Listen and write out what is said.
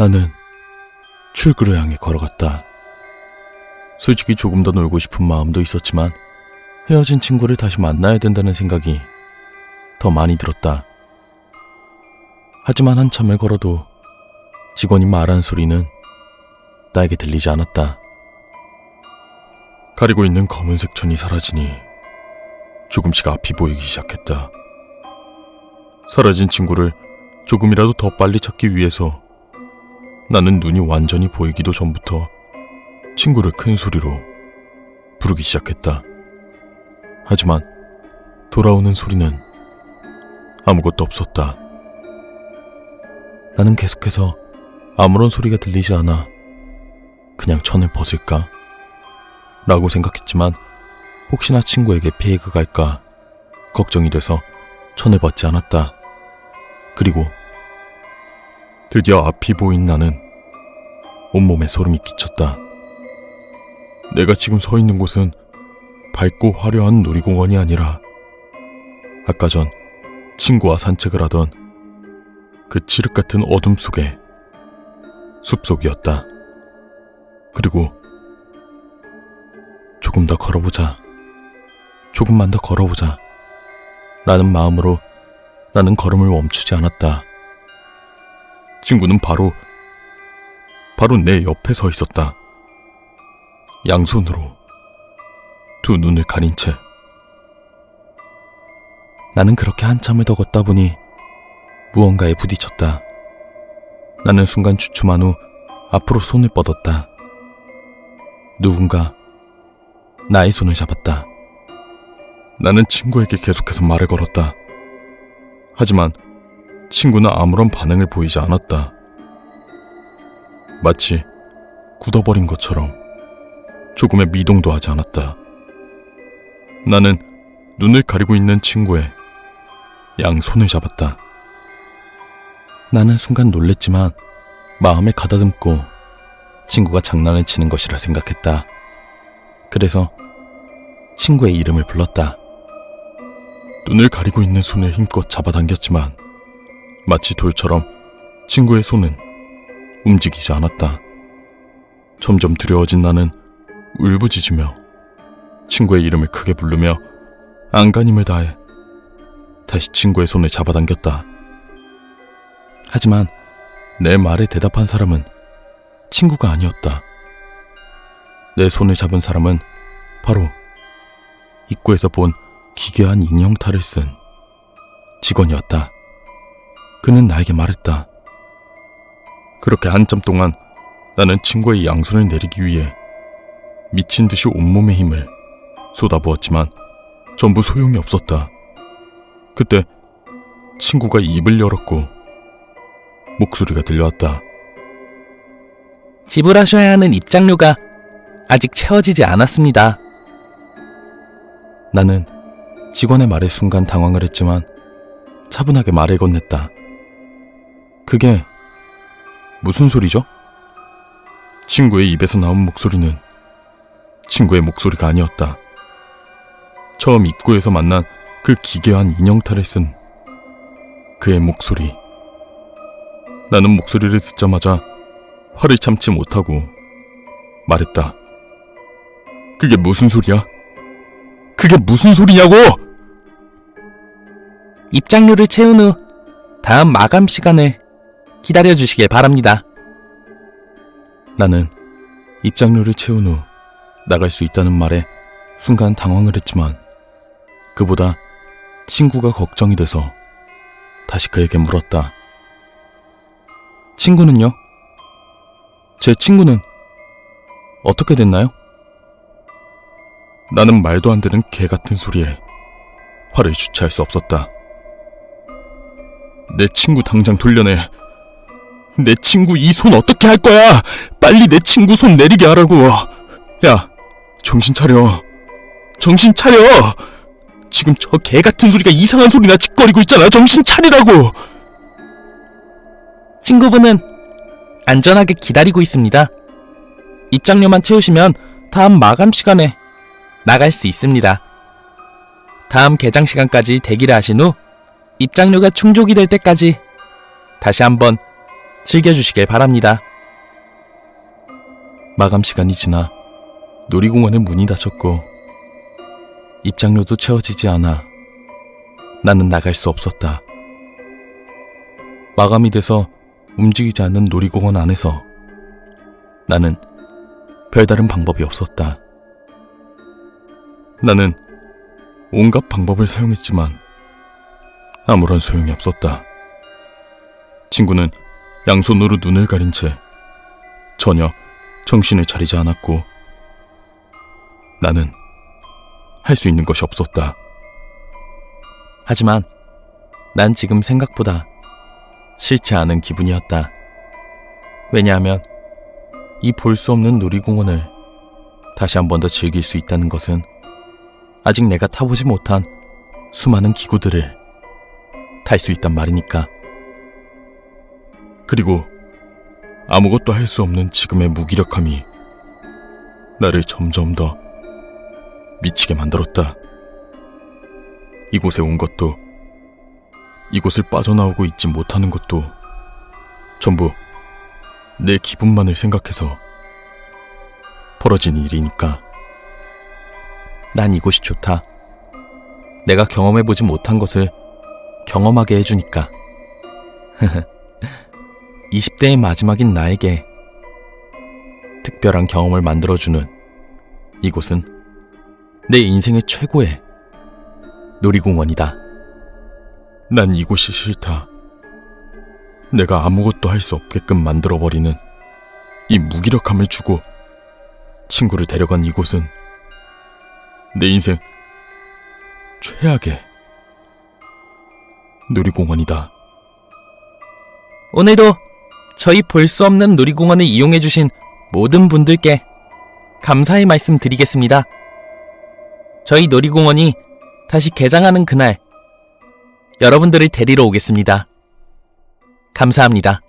나는 출구를 향해 걸어갔다. 솔직히 조금 더 놀고 싶은 마음도 있었지만 헤어진 친구를 다시 만나야 된다는 생각이 더 많이 들었다. 하지만 한참을 걸어도 직원이 말한 소리는 나에게 들리지 않았다. 가리고 있는 검은색 천이 사라지니 조금씩 앞이 보이기 시작했다. 사라진 친구를 조금이라도 더 빨리 찾기 위해서 나는 눈이 완전히 보이기도 전부터 친구를 큰 소리로 부르기 시작했다. 하지만 돌아오는 소리는 아무것도 없었다. 나는 계속해서 아무런 소리가 들리지 않아 그냥 천을 벗을까? 라고 생각했지만 혹시나 친구에게 피해가 갈까 걱정이 돼서 천을 벗지 않았다. 그리고 드디어 앞이 보인 나는 온몸에 소름이 끼쳤다. 내가 지금 서 있는 곳은 밝고 화려한 놀이공원이 아니라 아까 전 친구와 산책을 하던 그 칠흑 같은 어둠 속의 숲속이었다. 그리고 조금 더 걸어보자. 조금만 더 걸어보자. 라는 마음으로 나는 걸음을 멈추지 않았다. 친구는 바로, 바로 내 옆에 서 있었다. 양손으로 두 눈을 가린 채. 나는 그렇게 한참을 더 걷다 보니 무언가에 부딪혔다. 나는 순간 주춤한 후 앞으로 손을 뻗었다. 누군가 나의 손을 잡았다. 나는 친구에게 계속해서 말을 걸었다. 하지만 친구는 아무런 반응을 보이지 않았다. 마치 굳어버린 것처럼 조금의 미동도 하지 않았다. 나는 눈을 가리고 있는 친구의 양손을 잡았다. 나는 순간 놀랬지만 마음을 가다듬고 친구가 장난을 치는 것이라 생각했다. 그래서 친구의 이름을 불렀다. 눈을 가리고 있는 손을 힘껏 잡아당겼지만 마치 돌처럼 친구의 손은 움직이지 않았다. 점점 두려워진 나는 울부짖으며 친구의 이름을 크게 부르며 안간힘을 다해 다시 친구의 손을 잡아당겼다. 하지만 내 말에 대답한 사람은 친구가 아니었다. 내 손을 잡은 사람은 바로 입구에서 본 기괴한 인형 탈을 쓴 직원이었다. 그는 나에게 말했다. 그렇게 한참 동안 나는 친구의 양손을 내리기 위해 미친 듯이 온몸의 힘을 쏟아부었지만 전부 소용이 없었다. 그때 친구가 입을 열었고 목소리가 들려왔다. 지불하셔야 하는 입장료가 아직 채워지지 않았습니다. 나는 직원의 말에 순간 당황을 했지만 차분하게 말을 건넸다. 그게 무슨 소리죠? 친구의 입에서 나온 목소리는 친구의 목소리가 아니었다. 처음 입구에서 만난 그 기괴한 인형탈을 쓴 그의 목소리. 나는 목소리를 듣자마자 화를 참지 못하고 말했다. 그게 무슨 소리야? 그게 무슨 소리냐고! 입장료를 채운 후 다음 마감 시간을 기다려 주시길 바랍니다. 나는 입장료를 채운 후 나갈 수 있다는 말에 순간 당황을 했지만 그보다 친구가 걱정이 돼서 다시 그에게 물었다. 친구는요? 제 친구는 어떻게 됐나요? 나는 말도 안 되는 개 같은 소리에 화를 주체할 수 없었다. 내 친구 당장 돌려내. 내 친구 이 손 어떻게 할 거야? 빨리 내 친구 손 내리게 하라고. 야, 정신 차려. 정신 차려. 지금 저 개 같은 소리가 이상한 소리나 짓거리고 있잖아. 정신 차리라고. 친구분은 안전하게 기다리고 있습니다. 입장료만 채우시면 다음 마감 시간에 나갈 수 있습니다. 다음 개장 시간까지 대기를 하신 후 입장료가 충족이 될 때까지 다시 한번 즐겨주시길 바랍니다. 마감 시간이 지나 놀이공원의 문이 닫혔고 입장료도 채워지지 않아 나는 나갈 수 없었다. 마감이 돼서 움직이지 않는 놀이공원 안에서 나는 별다른 방법이 없었다. 나는 온갖 방법을 사용했지만 아무런 소용이 없었다. 친구는 양손으로 눈을 가린 채 전혀 정신을 차리지 않았고 나는 할 수 있는 것이 없었다. 하지만 난 지금 생각보다 싫지 않은 기분이었다. 왜냐하면 이 볼 수 없는 놀이공원을 다시 한 번 더 즐길 수 있다는 것은 아직 내가 타보지 못한 수많은 기구들을 탈 수 있단 말이니까. 그리고 아무것도 할 수 없는 지금의 무기력함이 나를 점점 더 미치게 만들었다. 이곳에 온 것도 이곳을 빠져나오고 있지 못하는 것도 전부 내 기분만을 생각해서 벌어진 일이니까 난 이곳이 좋다. 내가 경험해보지 못한 것을 경험하게 해주니까. 20대의 마지막인 나에게 특별한 경험을 만들어주는 이곳은 내 인생의 최고의 놀이공원이다. 난 이곳이 싫다. 내가 아무것도 할 수 없게끔 만들어버리는 이 무기력함을 주고 친구를 데려간 이곳은 내 인생 최악의 놀이공원이다. 오늘도 저희 볼 수 없는 놀이공원을 이용해주신 모든 분들께 감사의 말씀 드리겠습니다. 저희 놀이공원이 다시 개장하는 그날 여러분들을 데리러 오겠습니다. 감사합니다.